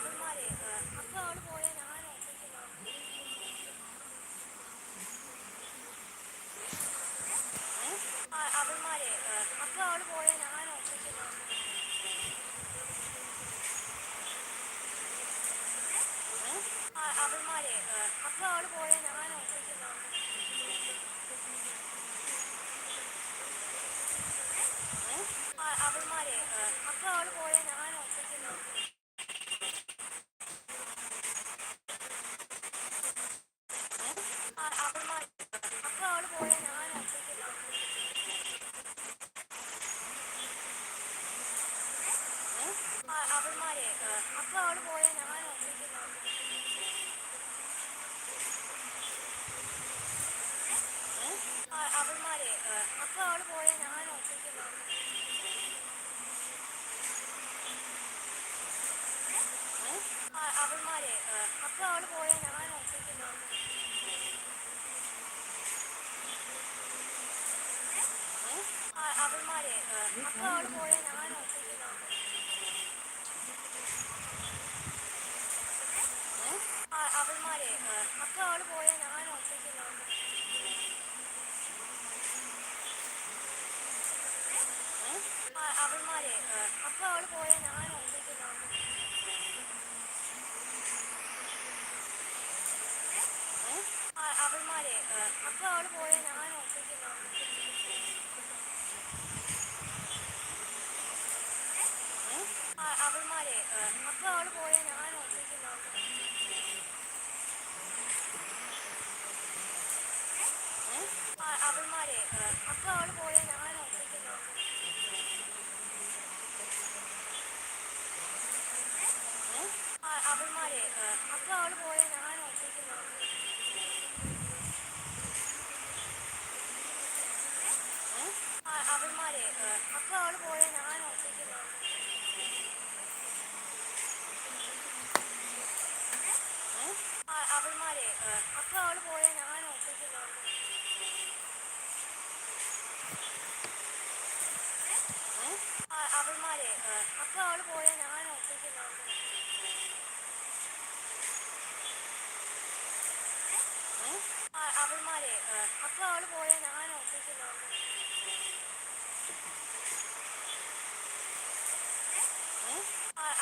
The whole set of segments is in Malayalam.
അവന്മാരെ അപ്പൊ അവൾ പോയ Thơm mùi.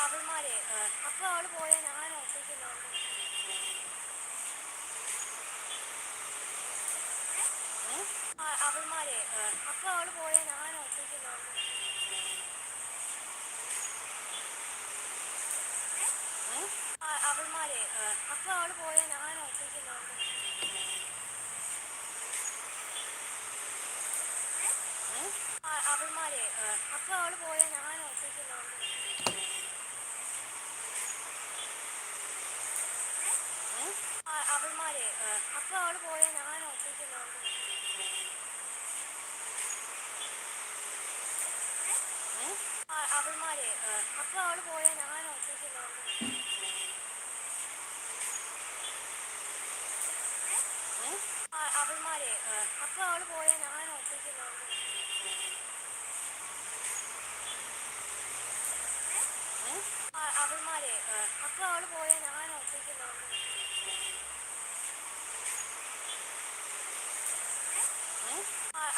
അവന്മാരെ അപ്പൊ അവൾ പോയ ഞാൻ ഒറ്റയ്ക്കുന്നുണ്ട് അവന്മാരെ അവന്മാരെ അപ്പൊ അവൾ പോയാൽ ഞാൻ ഒപ്പിക്കുന്നു അവന്മാരെ അപ്പൊ അവൾ പോയാൽ ഞാൻ ഒപ്പിക്കുന്നു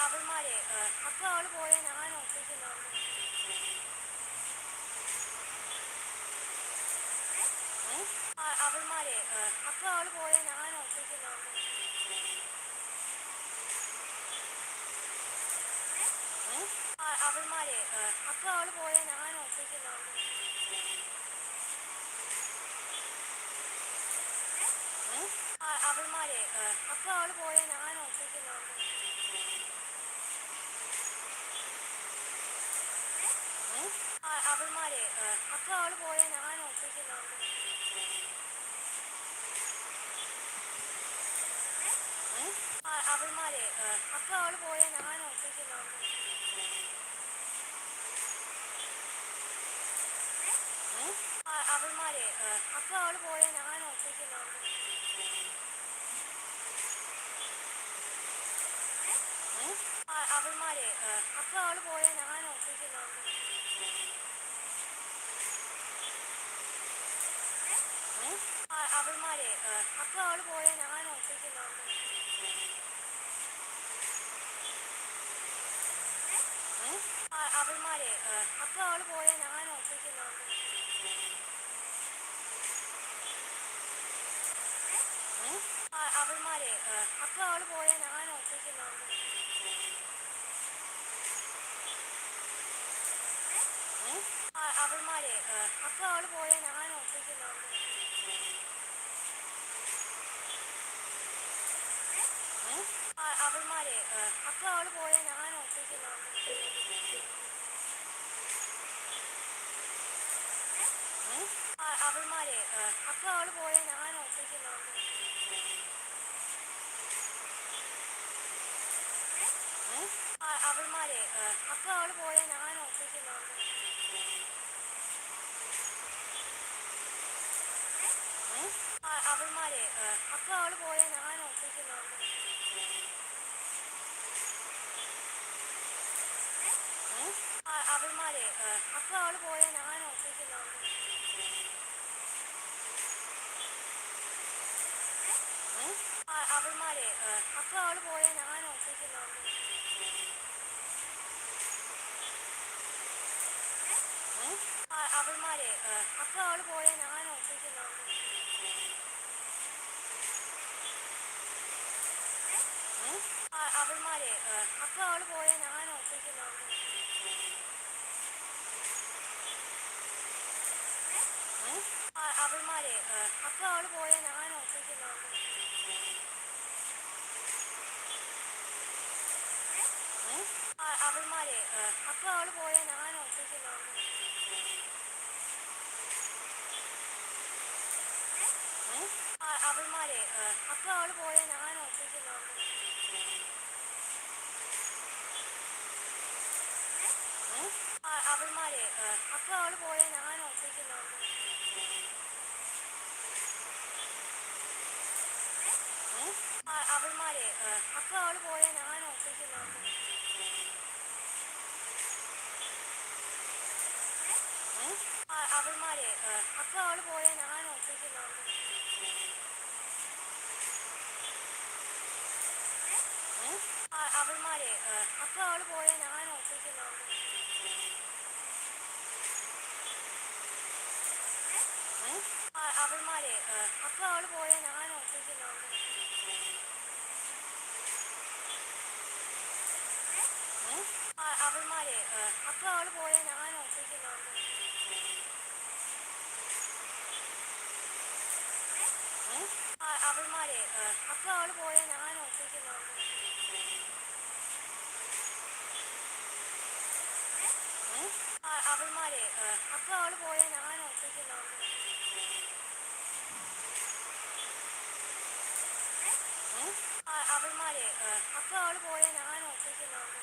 അവന്മാരെ അപ്പൊ അവൾ പോയാൽ ഞാൻ ഒപ്പിക്കുന്നു അവന്മാരെ അവന്മാരെ. അപ്പൊ അവൾ പോയാൽ ഞാൻ ഒപ്പിക്കുന്നുണ്ട് അവന്മാരെ. അപ്പൊ അവൾ പോയാൽ ഞാൻ ഒപ്പിക്കുന്നുണ്ട് അവൾമാരെ അപ്പൊ അവൾ പോയ ഞാൻ ഒറ്റയ്ക്കുണ്ടാവും അവൾമാരെ അപ്പൊ അവൾ പോയ ഞാൻ ഒറ്റയ്ക്കുണ്ടാവും അവൾമാരെ അപ്പൊ അവൾ പോയ ഞാൻ ഒറ്റയ്ക്കുണ്ടാവും അവൾമാരെ അപ്പൊ അവൾ പോയ ഞാൻ ഒറ്റയ്ക്കുണ്ടാവും അവൾമാരെ അപ്പൊ അവൾ പോയ ഞാൻ ഒറ്റയ്ക്കുണ്ടാവും അവൾമാരെ അപ്പൊ അവൾ പോയാ ഞാൻ അവൾമാരെ അപ്പൊ അവൾ പോയാ ഞാൻ അവൾമാരെ അപ്പൊ അവൾ പോയാ ഞാൻ അവൾമാരെ അപ്പൊ അവൾ പോയാ ഞാൻ ഒറ്റയ്ക്കുണ്ടാവും അവൾമാരെ അപ്പൊ അവൾ പോയ ഞാൻ ഒറ്റയ്ക്കുണ്ടാവും അവൾമാരെ അപ്പൊ അവൾ പോയ ഞാൻ ഒറ്റയ്ക്കുണ്ടാവും അവൾമാരെ അപ്പൊ അവൾ പോയ ഞാൻ ഒറ്റയ്ക്കുണ്ടാവും അവൾമാരെ അപ്പൊ അവൾ പോയ ഞാൻ ഒറ്റയ്ക്കുണ്ടാവും അവൾമാരെ അപ്പൊ അവൾ പോയ ഞാൻ ഒറ്റയ്ക്കുണ്ടാവും അവൾമാരെ അപ്പൊ അവൾ പോയ ഞാൻ ഒറ്റയ്ക്കുണ്ടാവും അവൾമാരെ അപ്പൊ അവൾ പോയ ഞാൻ ഒറ്റയ്ക്കുണ്ടാവും അവൾമാരെ അപ്പൊ അവൾ പോയ ഞാൻ ഒറ്റയ്ക്കുണ്ടാവും അവൾമാരെ അപ്പൊ അവൾ പോയ ഞാൻ ഒറ്റയ്ക്കുണ്ടാവും അവൾമാരെ അപ്പൊ അവൾ പോയ ഞാൻ ഒറ്റയ്ക്കുണ്ടാവും അവൾമാരെ അപ്പൊ അവൾ പോയ ഞാൻ ഒറ്റയ്ക്കുണ്ടാവും അവൾമാരെ അപ്പൊ അവൾ പോയ ഞാൻ ഒറ്റയ്ക്കുണ്ടാവും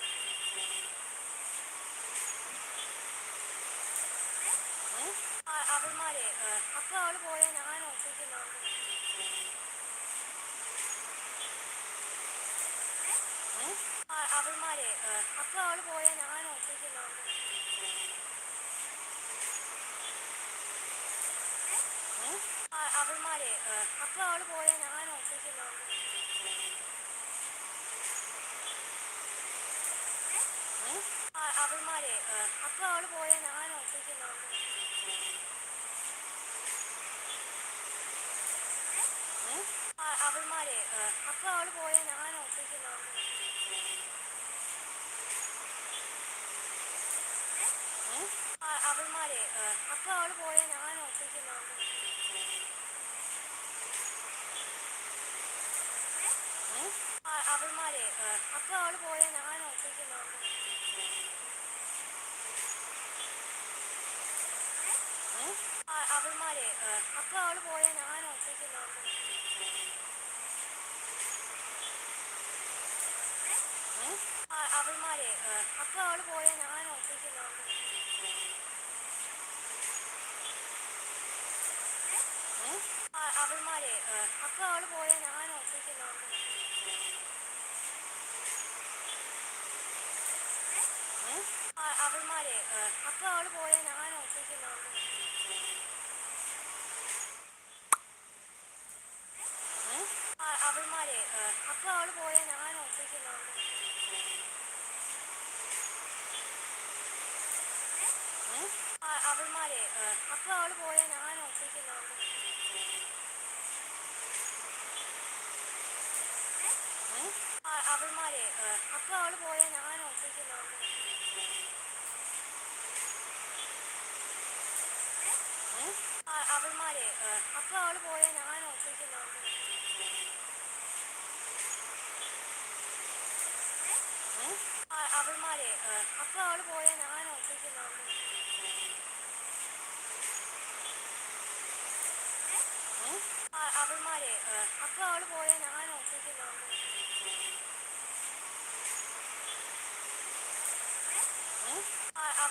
അവൾമാരെ അപ്പൊ അവൾ പോയ ഞാൻ ഒറ്റയ്ക്കുണ്ടാവും അവൾമാരെ അപ്പൊ അവൾ പോയ ഞാൻ ഒറ്റയ്ക്കുണ്ടാവും അവൾമാരെ അപ്പൊ അവൾ പോയ ഞാൻ ഒറ്റയ്ക്കുണ്ടാവും അവൾമാരെ അപ്പൊ അവൾ പോയ ഞാൻ ഒറ്റയ്ക്കുണ്ടാവും അപ്പൊ അവൾ പോയ ഞാൻ ഒറ്റയ്ക്കുണ്ടാവും അവൾമാരെ അപ്പൊ അവൾ പോയ ഞാൻ ഒറ്റയ്ക്കുണ്ടാവും അവൾമാരെ അപ്പൊ അവൾ പോയ അവന്മാരെ അപ്പൊ അവൾ പോയ ഞാൻ ഒറ്റയ്ക്ക് അവന്മാരെ അപ്പൊ അവൾ പോയ ഞാൻ ഒറ്റയ്ക്ക് അവന്മാരെ അപ്പൊ അവൾ പോയാൽ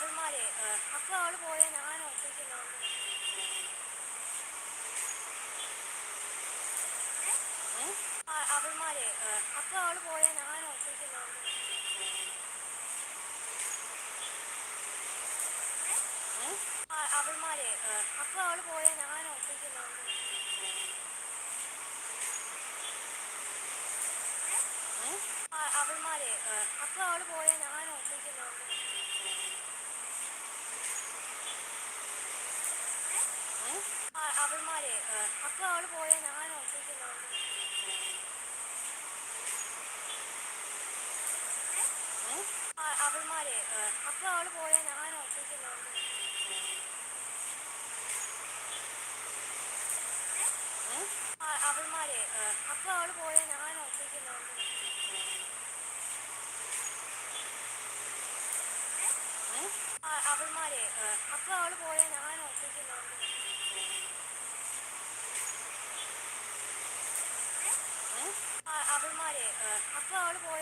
അവന്മാരെ അപ്പൊ അവന്മാരെ അപ്പൊ അവൾ പോയ ഞാൻ ഒറ്റയ്ക്കുന്നുണ്ട് അവന്മാരെ അപ്പൊ അവൾ പോയ ഞാൻ ഒറ്റയ്ക്കുന്നുണ്ട് അവന്മാരെ അപ്പൊ അവൾ പോയ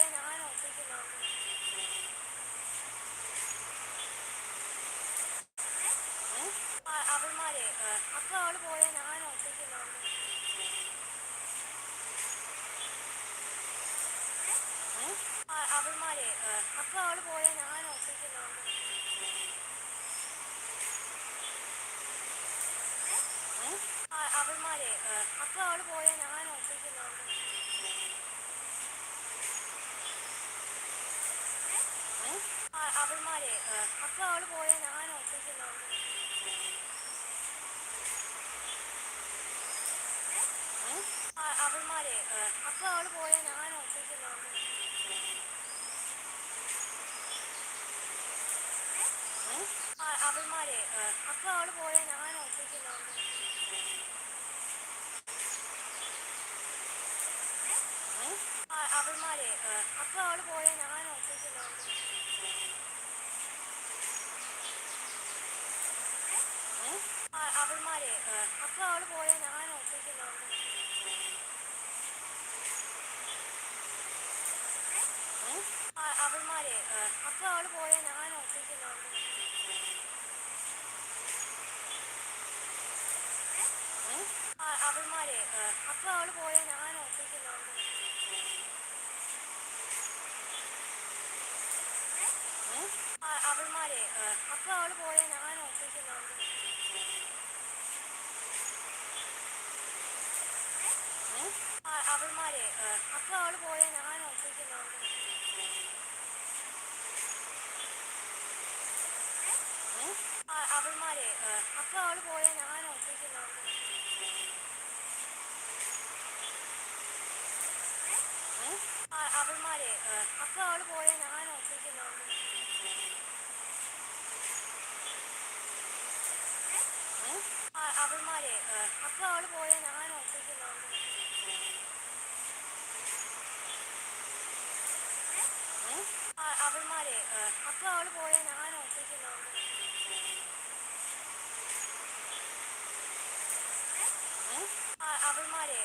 അവന്മാരെ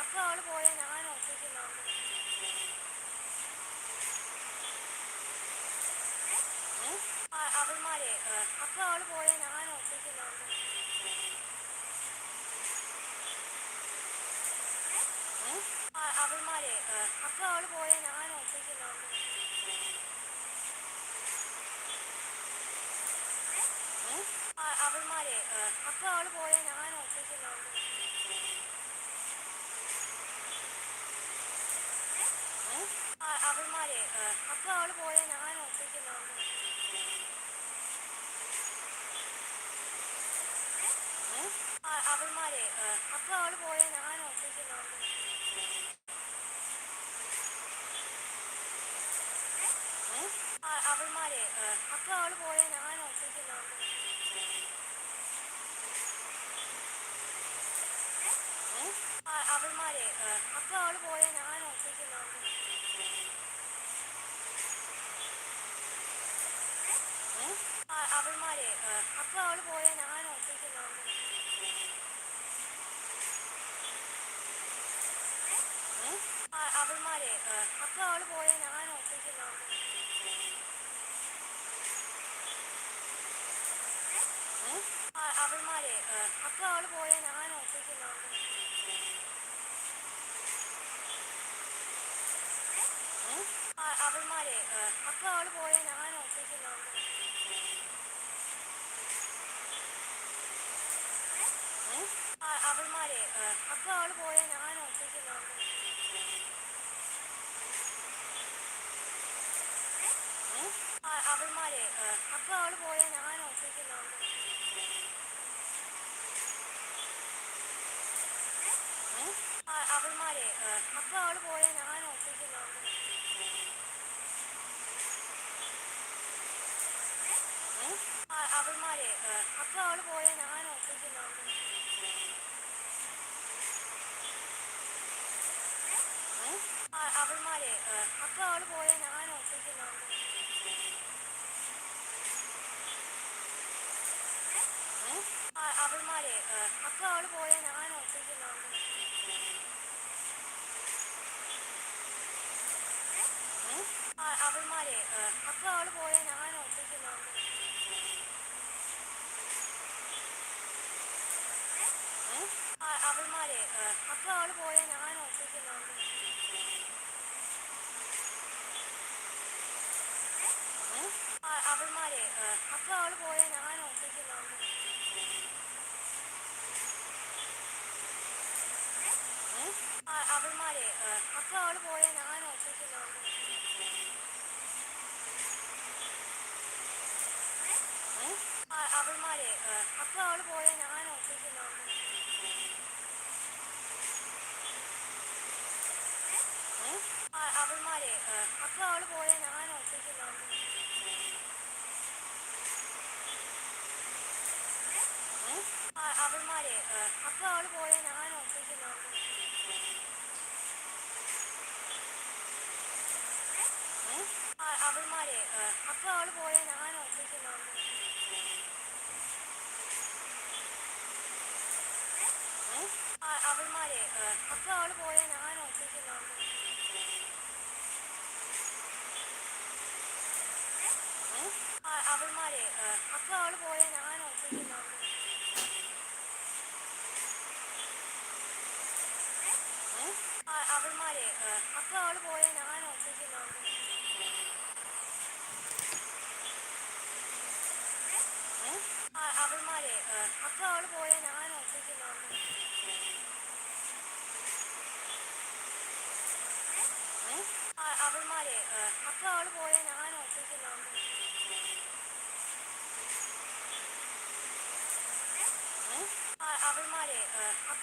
അപ്പൊ അവൾ പോയ ഞാൻ ഒറ്റയ്ക്കുണ്ടാവും അവന്മാരെ അപ്പൊ അവൾ പോയ ഞാൻ അവന്മാരെ അപ്പൊ അവൾ പോയ ഞാൻ ഒറ്റയ്ക്കുന്നുണ്ട് അവന്മാരെ അപ്പൊ അവൾ പോയ ഞാൻ ഒറ്റയ്ക്കുന്നുണ്ട് അവന്മാരെ അപ്പൊ അവൾ പോയ അവന്മാരെ അപ്പൊ അവൾ പോയാ ഞാൻ ഒറ്റയ്ക്കുന്നുണ്ട് അവന്മാരെ അവന്മാരെ അപ്പൊ അവൾ പോയ ഞാൻ ഒറ്റയ്ക്ക് അവന്മാരെ അപ്പൊ അവൾ പോയ അവൾമാരെ അപ്പൊ അവൾ പോയ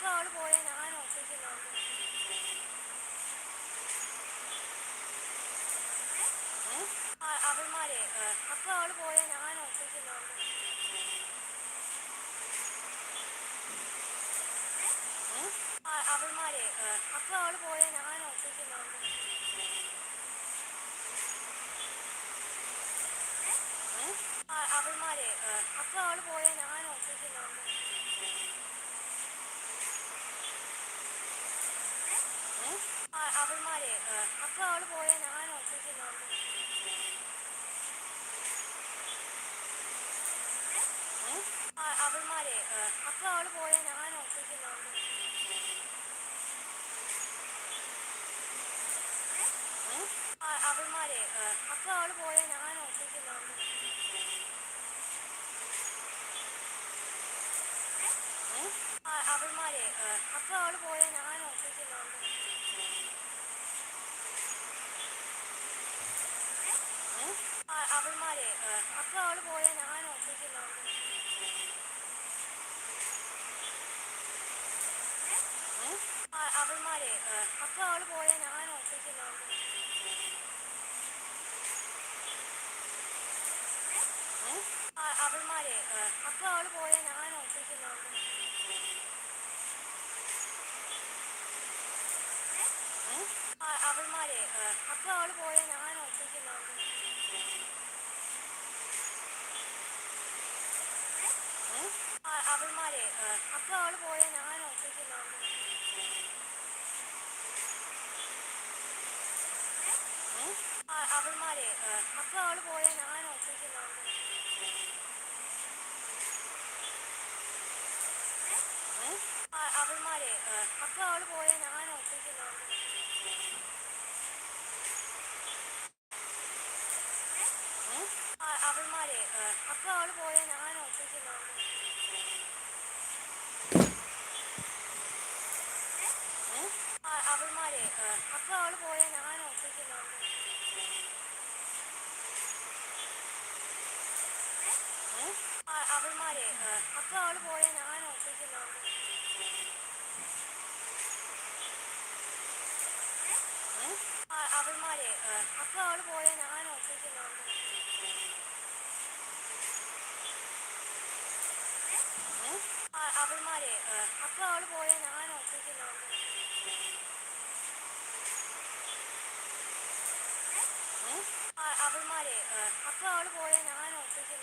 എക്സ്ട്രാ ആൾ പോയ അപ്പോൾ അവൾ പോയി അവന്മാരെ അപ്പൊ അവൾ പോയ ഞാൻ ഒറ്റയ്ക്ക് അവന്മാരെ അപ്പൊ അവൾ പോയ ഞാൻ ഒറ്റയ്ക്ക്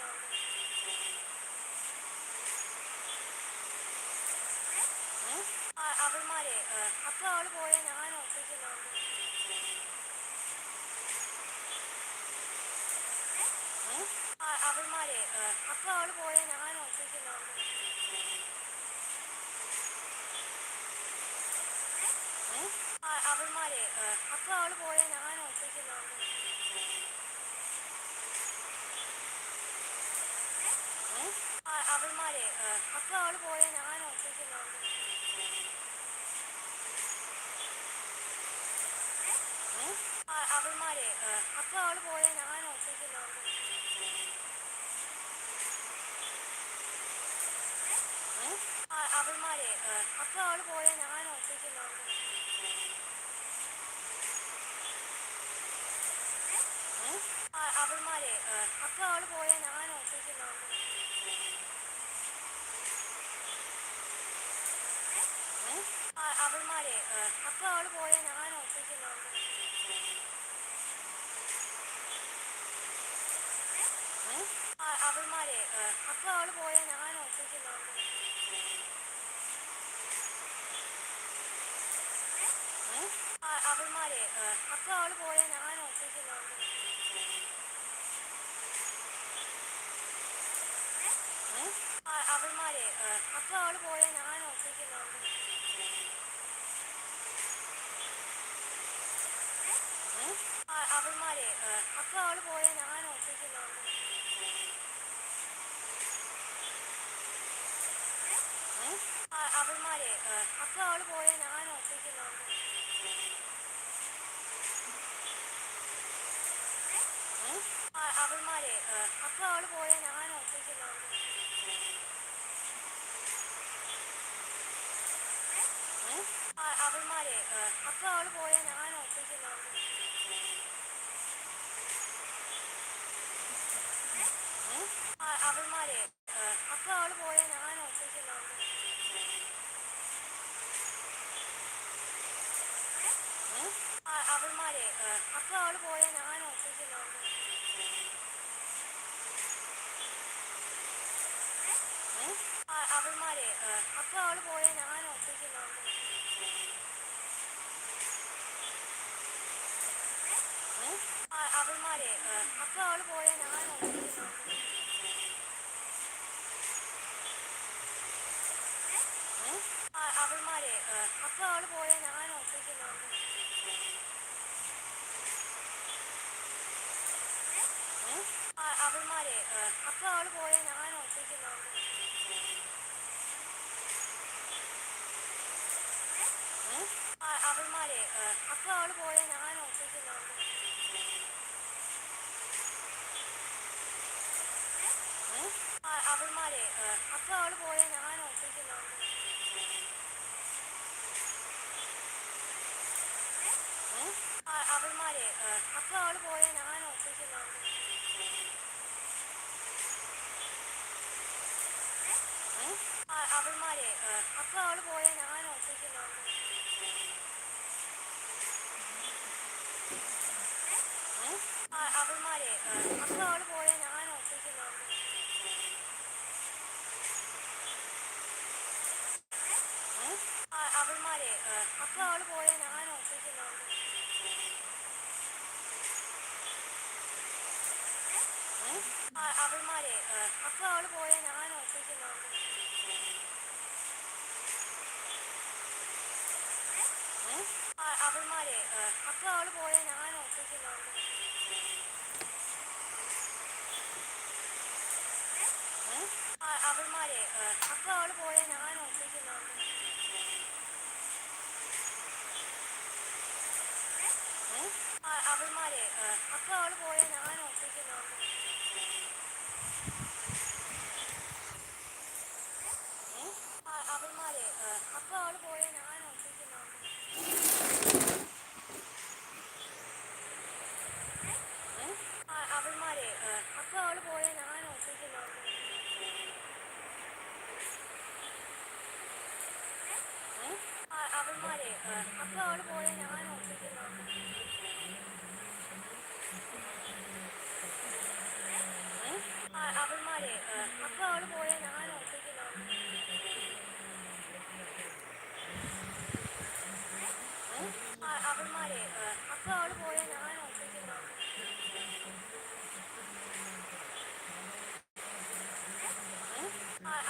അവന്മാരെ അപ്പൊ അവൾ പോയ ഞാൻ ഒറ്റയ്ക്ക് അവന്മാരെ. അപ്പൊ അവൾ പോയ ഞാൻ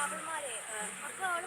അവന്മാരെ അപ്പൊ അവൾ